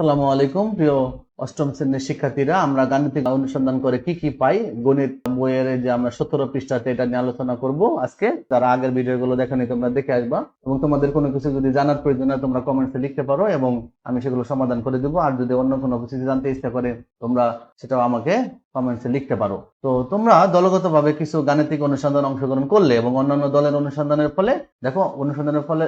আসসালামু আলাইকুম, প্রিয় অষ্টম শ্রেণির শিক্ষার্থীরা। আমরা গাণিতিক অনুসন্ধান করে কি কি পাই? গণিত বইয়ের যে আমরা সতেরো পৃষ্ঠাতে এটা নিয়ে আলোচনা করব আজকে। তারা আগের ভিডিওগুলো দেখেনি তোমরা দেখে আসবা। এবং তোমাদের কোনো কিছু যদি জানার প্রয়োজন হয়, তোমরা কমেন্টসে লিখতে পারো এবং আমি সেগুলো সমাধান করে দেবো। আর যদি অন্য কোনো কিছু জানতে ইচ্ছা করে, তোমরা সেটাও আমাকে কমেন্টসে লিখতে পারো। তো তোমরা দলগতভাবে কিছু গাণিতিক অনুসন্ধান অংশগ্রহণ করলে এবং অন্যান্য দলের অনুসন্ধানের ফলে, দেখো, অনুসন্ধানের ফলে,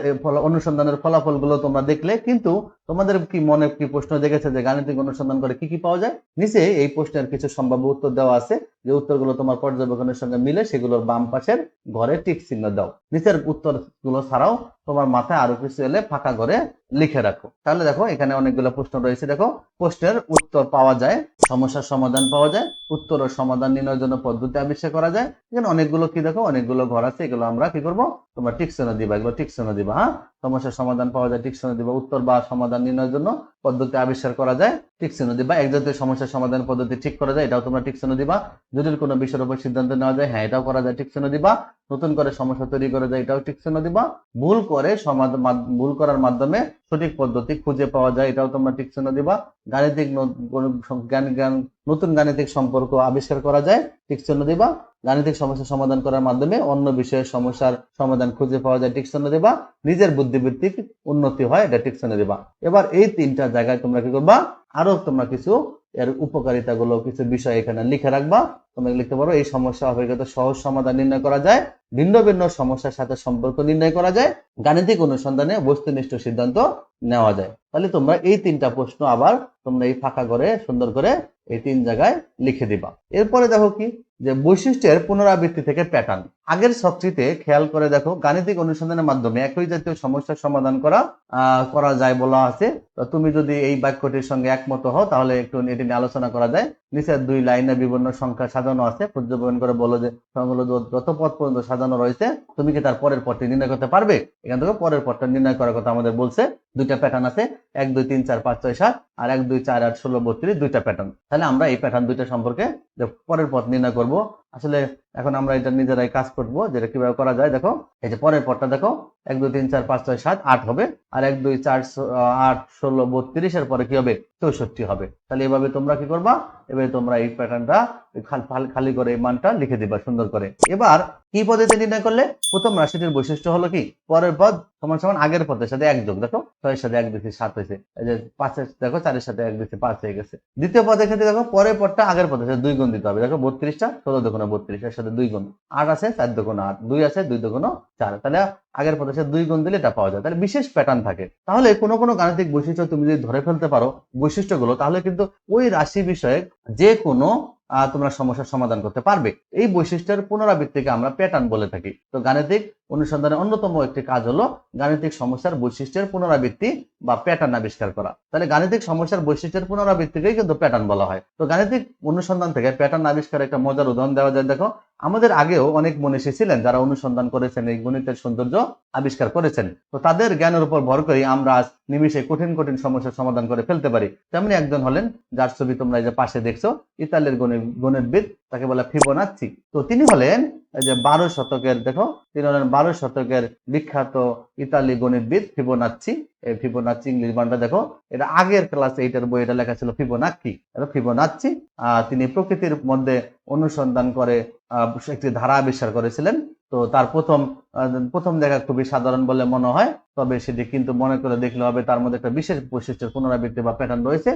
অনুসন্ধানের ফলাফলগুলো তোমরা দেখলে, কিন্তু তোমাদের কি মনে কি প্রশ্ন দেখেছে যে গাণিতিক অনুসন্ধান করে কি কি পাওয়া যায়? নিচে এই প্রশ্নের কিছু সম্ভাব্য উত্তর দেওয়া আছে। যে উত্তরগুলো তোমার পর্যবেক্ষণের সঙ্গে মিলে সেগুলোর বাম পাশের ঘরে টিক চিহ্ন দাও। নিচের উত্তরগুলো ছাড়াও তোমার মাথায় আরও কিছু এলে ফাঁকা ঘরে লিখে রাখো। তাহলে দেখো, এখানে অনেকগুলো প্রশ্ন রয়েছে। দেখো, প্রশ্নের উত্তর পাওয়া যায়, সমস্যার সমাধান পাওয়া যায় উত্তর ও সমাধান নির্ণয়ের জন্য পদ্ধতি আবিষ্কার করা যায়। এখানে অনেকগুলো কি দেখো? অনেকগুলো ঘর আছে, এগুলো আমরা কি করব? তোমরা টিকশনে দিবা, এগুলো টিকশনে দিবা হ্যাঁ? সমস্যার সমাধান পাওয়া যায় টিকশনে দিবা। উত্তর বা সমাধান নির্ণয়ের জন্য পদ্ধতি আবিষ্কার করা যায় টিকশনে দিবা। এক জাতীয় সমস্যার সমাধান পদ্ধতি ঠিক করা যায়, এটাও তোমরা টিকশনে দিবা। জটিল কোনো বিষয়ের উপর সিদ্ধান্ত নেওয়া যায় হ্যাঁ এটাও করা যায় টিকশনে দিবা। নতুন করে সমস্যা তৈরি করা যায়, এটাও টিকশনে দিবা। ভুল করে সমাধান ভুল করার মাধ্যমে সঠিক পদ্ধতি খুঁজে পাওয়া যায়, এটাও তোমরা টিকশনে দিবা। গাণিতিক জ্ঞান জ্ঞান নতুন গাণিতিক সম্পর্ক আবিষ্কার করা যায় টিকশনে দিবা। গাণিতিক সমস্যা সমাধান করার মাধ্যমে অন্য বিষয়ের সমস্যার সমাধান খুঁজে পাওয়া যায় টিকশনে দেবা। নিজের বুদ্ধিবৃত্তিক উন্নতি হয়, এটা টিকশনে দেবা। এবার এই তিনটা জায়গায় তোমরা কি করবা? আরও তোমরা কিছু এর উপকারিতা গুলো কিছু বিষয় এখানে লিখে রাখবা। তোমরা লিখতে পারো? এই সমস্যা অপেক্ষাতে সহজ সমাধান নির্ণয় করা যায়। ভিন্ন ভিন্ন সমস্যার সাথে সম্পর্ক নির্ণয় করা যায়, গাণিতিক অনুসন্ধানে বস্তুনিষ্ঠ সিদ্ধান্ত নেওয়া যায়। তাহলে তোমরা এই তিনটা প্রশ্ন আবার তোমরা এই ফাঁকা করে সুন্দর করে এই তিন জায়গায় লিখে দিবা। এরপরে দেখো কি? যে বৈশিষ্ট্যের পুনরাবৃত্তি থেকে প্যাটার্ন আগের সবটিতে খেয়াল করে দেখো, গাণিতিক অনুসন্ধানের মাধ্যমে একই জাতীয় সমস্যার সমাধান করা করা যায় বলা আছে। তুমি যদি এই বাক্যটির সঙ্গে একমত হও, তাহলে একটু এটি নিয়ে আলোচনা করা যায়। নিচের দুই লাইনে বিভিন্ন সংখ্যা সাজানো আছে। পর্যবেক্ষণ করে বলো যে যত- পথ পর্যন্ত সাজানো রয়েছে? তুমি কি তার পরের পথটি নির্ণয় করতে পারবে? এখান থেকে পরের পথটা নির্ণয় করার কথা আমাদের বলছে। দুইটা প্যাটার্ন আছে, এক, দুই, তিন, চার, পাঁচ, ছয়, সাত, আর এক, দুই, চার, আট, ষোলো, বত্রিশ, দুইটা প্যাটার্ন তাহলে আমরা এই প্যাটার্ন দুইটা সম্পর্কে পরের পথ নির্ণয় করব। আসলে এখন আমরা এটা নিজেরাই কাজ করব যেটা কীভাবে করা যায়। দেখো, এই যে পরের পথটা দেখো, এক, দুই, তিন, চার, পাঁচ, ছয়, সাত, আট হবে, আর এক, দুই, চার আট, ষোলো, বত্রিশের পরে কি হবে? চৌষট্টি হবে। তাহলে এভাবে তোমরা কি করবা? এবারে তোমরা এই প্যাটার্নটা খালি করে মানটা লিখে দিবা, সুন্দর করে। এবার, কি পদ্ধতি নির্ণয় করলে? প্রথম রাশিটির বৈশিষ্ট্য হলো কি? পরের পদ সমান সমান আগের পদের সাথে এক যোগ, দেখো? ছয়ের সাথে এক দিচ্ছে সাত হয়েছে। পাঁচের, দেখো, চারের সাথে এক দিচ্ছে পাঁচ হয়ে গেছে। দ্বিতীয় পদের ক্ষেত্রে দেখো, পরের পদটা আগের পদের সাথে দুই গুণ দিতে হবে। দেখো, বত্রিশটা, ষোলো দোকানো বত্রিশ, এর সাথে দুই গুণ। আট আছে, চার দোকানো আট। দুই আছে, দুই দোকানো চার। তাহলে আগের সাথে দুই গুণ দিলে এটা পাওয়া যায়। তাহলে বিশেষ প্যাটার্ন থাকে। তাহলে কোনো কোনো গাণিতিক বৈশিষ্ট্য তুমি যদি ধরে ফেলতে পারো, বৈশিষ্ট্যগুলো, তাহলে কিন্তু ওই রাশি বিষয়ে যে কোনো তোমরা সমস্যার সমাধান করতে পারবে। এই বৈশিষ্ট্যের পুনরাবৃত্তিকে আমরা প্যাটার্ন বলে থাকি। তো গাণিতিক অনুসন্ধানের অন্যতম একটি কাজ হলো গাণিতিক সমস্যার বৈশিষ্ট্যের পুনরাবৃত্তি বা প্যাটার্ন আবিষ্কার করা। তাহলে গাণিতিক সমস্যার বৈশিষ্ট্যের পুনরাবৃত্তিকেই কিন্তু প্যাটার্ন বলা হয়। তো গাণিতিক অনুসন্ধান থেকে প্যাটার্ন আবিষ্কার একটা মজার উদাহরণ দেওয়া যায়। দেখো, আমাদের আগেও অনেক মনীষী ছিলেন যারা অনুসন্ধান করেছেন, এই গণিতের সৌন্দর্য আবিষ্কার করেছেন। তো তাদের জ্ঞানের উপর ভর করে আমরা আজ নিমিষে কঠিন কঠিন সমস্যার সমাধান করে ফেলতে পারি। তেমনি একজন হলেন, যার ছবি তোমরা এই যে পাশে দেখছ, ইতালির গণিত, গণিতবিদ, তাকে বলে ফিবোনাচ্ছি তো তিনি হলেন এই যে বারো শতকের, দেখো, তিনি হলেন বারো শতকের বিখ্যাত ইতালি গণিতবিদ ফিবোনাচ্ছি এই ফিবোনাচ্ছি ইংলিশ বানটা দেখো, এটা আগের ক্লাস এইটার বই এটা লেখা ছিল ফিবোনাক্কি এটা ফিবোনাচ্ছি তিনি প্রকৃতির মধ্যে অনুসন্ধান করে একটি ধারা আবিষ্কার করেছিলেন। তো তার প্রথম প্রথম দেখা খুবই সাধারণ বলে মনে হয়। তবে সেটি কিন্তু মনে করে দেখলে হবে, তার মধ্যে একটা বিশেষ বৈশিষ্ট্যের পুনরাবৃত্তি বা প্যাটার্ন রয়েছে।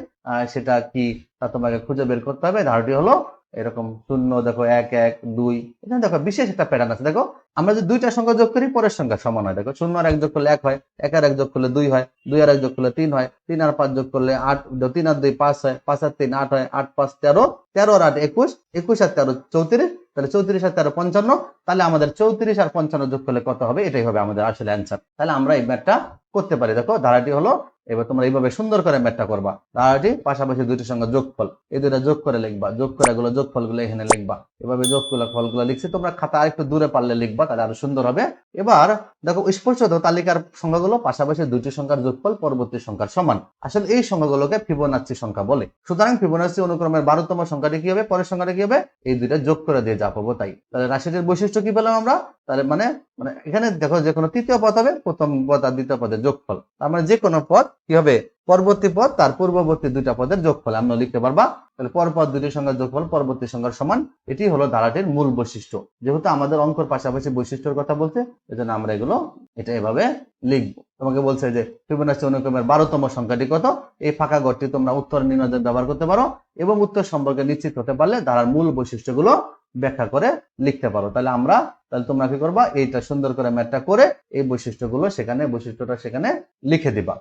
সেটা কি তা তোমাকে খুঁজে বের করতে হবে। ধারটি হলো এরকম শূন্য, দেখো এক এক, দুই। এখানে দেখো বিশেষ একটা প্যাটার্ন আছে। দেখো, আমরা যদি দুইটা সংখ্যা যোগ করি, পরের সংখ্যা সমান হয়। দেখো, শূন্য আর এক যোগ করলে এক হয়, এক আর এক যোগ করলে দুই হয়, দুই আর এক যোগ করলে তিন হয়, তিন আর পাঁচ যোগ করলে আট তিন আর দুই পাঁচ হয়, পাঁচ আর তিন আট হয়, আট পাঁচ তেরো তেরো আর আট একুশ একুশ আর তেরো চৌত্রিশ, তাহলে চৌত্রিশ আর তেরো পঞ্চান্ন, তাহলে আমাদের চৌত্রিশ আর পঞ্চান্ন যোগ করলে কত হবে? এটাই হবে আমাদের আসলে অ্যান্সার তাহলে আমরা এই ম্যাথটা করতে পারি। দেখো, ধারাটি হলো এবার তোমরা এইভাবে সুন্দর করে ম্যাথটা করবা। ধারাটি পাশাপাশি দুইটির সঙ্গে যোগফল, এই দুইটা যোগ করে লিখবা যোগ করে এগুলো যোগফলগুলো এখানে লিখবা। এভাবে যোগ করে ফলগুলো লিখছি, তোমরা খাতা আরেকটু দূরে পারলে লিখবা, তাহলে আরও সুন্দর হবে। এবার দেখো, স্পষ্টত তালিকার সংখ্যাগুলো পাশাপাশি দুইটি সংখ্যার যোগফল, পরবর্তী সংখ্যার সমান। আসলে এই সংখ্যাগুলোকে ফিবোনাচ্ছি সংখ্যা বলে। সুতরাং ফিবোনাচ্ছি অনুক্রমের বারোতম সংখ্যাটি কি হবে? পরের সংখ্যাটি কি হবে? এই দুইটা যোগ করে দিয়ে যা পাবো তাই। তাহলে রাশিটির বৈশিষ্ট্য কি পেলাম আমরা? তার মানে মানে এখানে দেখো যে কোনো তৃতীয় পদ হবে, প্রথম পদ আর দ্বিতীয় পদের যোগফল। তার মানে যে কোনো পদ কি হবে? পরবর্তী পদ, তার পূর্ববর্তী দুইটা পদের যোগফল। আমরা লিখতে পারবা? তাহলে পরপর দুটি সংখ্যার যোগফল, পরবর্তী সংখ্যার সমান। এটি হলো ধারাটির মূল বৈশিষ্ট্য। যেহেতু আমাদের অঙ্কর পাশাপাশি বৈশিষ্ট্যের কথা বলছে, এজন্য আমরা এগুলো, এটা এভাবে লিখব। তোমাকে বলছে যে ফিবোনাচি অনুক্রমের বারোতম সংখ্যাটি কত? এই ফাঁকা ঘরটি তোমরা উত্তর নির্ণয়ের ব্যবহার করতে পারো এবং উত্তর সম্পর্কে নিশ্চিত হতে পারলে ধারার মূল বৈশিষ্ট্যগুলো ব্যাখ্যা করে লিখতে পারো। তাহলে আমরা, তাহলে তোমরা কি করবা? এইটা সুন্দর করে ম্যাটটা করে এই বৈশিষ্ট্যগুলো সেখানে, বৈশিষ্ট্যটা সেখানে লিখে দিবা।